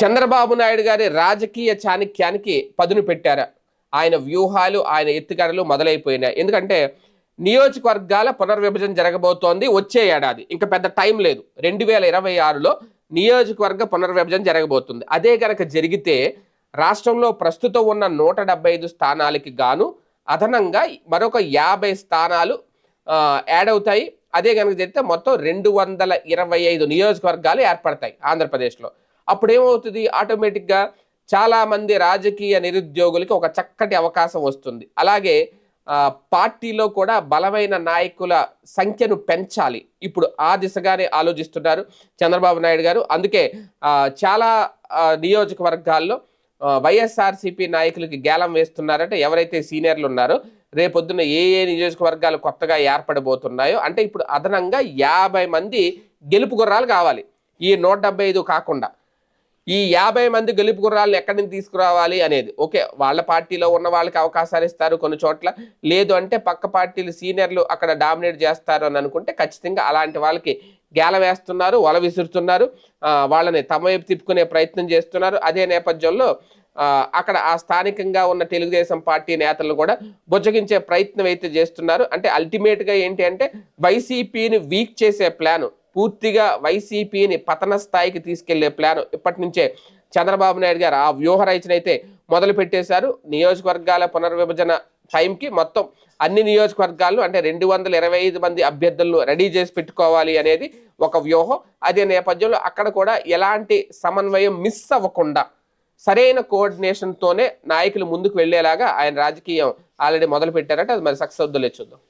చంద్రబాబు నాయుడు గారి రాజకీయ చాణక్యానికి పదును పెట్టారు. ఆయన వ్యూహాలు ఆయన ఎత్తుగడలు మొదలైపోయినాయి. ఎందుకంటే నియోజకవర్గాల పునర్విభజన జరగబోతోంది వచ్చే ఏడాది. ఇంకా పెద్ద టైం లేదు. రెండు వేల ఇరవై ఆరులో నియోజకవర్గ పునర్విభజన జరగబోతుంది. అదే గనక జరిగితే రాష్ట్రంలో ప్రస్తుతం ఉన్న నూట డెబ్బై ఐదు స్థానాలకి గాను అదనంగా మరొక యాభై స్థానాలు యాడ్ అవుతాయి. అదే కనుక జరిగితే మొత్తం రెండు వందల ఇరవై ఐదు నియోజకవర్గాలు ఏర్పడతాయి ఆంధ్రప్రదేశ్లో. అప్పుడు ఏమవుతుంది ఆటోమేటిక్గా చాలామంది రాజకీయ నిరుద్యోగులకి ఒక చక్కటి అవకాశం వస్తుంది. అలాగే పార్టీలో కూడా బలమైన నాయకుల సంఖ్యను పెంచాలి. ఇప్పుడు ఆ దిశగానే ఆలోచిస్తున్నారు చంద్రబాబు నాయుడు గారు. అందుకే చాలా నియోజకవర్గాల్లో వైఎస్ఆర్సీపీ నాయకులకి గేలం వేస్తున్నారంటే ఎవరైతే సీనియర్లు ఉన్నారో రేపొద్దున ఏ ఏ నియోజకవర్గాలు కొత్తగా ఏర్పడబోతున్నాయో అంటే ఇప్పుడు అదనంగా యాభై మంది గెలుపు గుర్రాలు కావాలి. ఈ నూట ఐదు కాకుండా. ఈ యాభై మంది గెలుపు గుర్రాలను ఎక్కడి నుంచి తీసుకురావాలి అనేది. ఓకే వాళ్ళ పార్టీలో ఉన్న వాళ్ళకి అవకాశాలు ఇస్తారు కొన్ని చోట్ల. లేదు అంటే పక్క పార్టీలు సీనియర్లు అక్కడ డామినేట్ చేస్తారు అని అనుకుంటే ఖచ్చితంగా అలాంటి వాళ్ళకి గేల వేస్తున్నారు వల విసురుతున్నారు. వాళ్ళని తమ వైపు తిప్పుకునే ప్రయత్నం చేస్తున్నారు. అదే నేపథ్యంలో అక్కడ ఆ స్థానికంగా ఉన్న తెలుగుదేశం పార్టీ నేతలను కూడా బుజ్జగించే ప్రయత్నం అయితే చేస్తున్నారు. అంటే అల్టిమేట్గా ఏంటి అంటే వైసీపీని వీక్ చేసే ప్లాన్ పూర్తిగా వైసీపీని పతన స్థాయికి తీసుకెళ్ళే ప్లాన్ ఇప్పటి నుంచే చంద్రబాబు నాయుడు గారు ఆ వ్యూహ రచన అయితే మొదలు పెట్టేశారు. నియోజకవర్గాల పునర్విభజన టైంకి మొత్తం అన్ని నియోజకవర్గాల్లో అంటే రెండు వందల ఇరవై ఐదు మంది అభ్యర్థులను రెడీ చేసి పెట్టుకోవాలి అనేది ఒక వ్యూహం. అదే నేపథ్యంలో అక్కడ కూడా ఎలాంటి సమన్వయం మిస్ అవ్వకుండా సరైన కోఆర్డినేషన్తోనే నాయకులు ముందుకు వెళ్ళేలాగా ఆయన రాజకీయం ఆల్రెడీ మొదలు పెట్టారంటే అది మరి సక్సెస్ అవుద్దో చూద్దాం.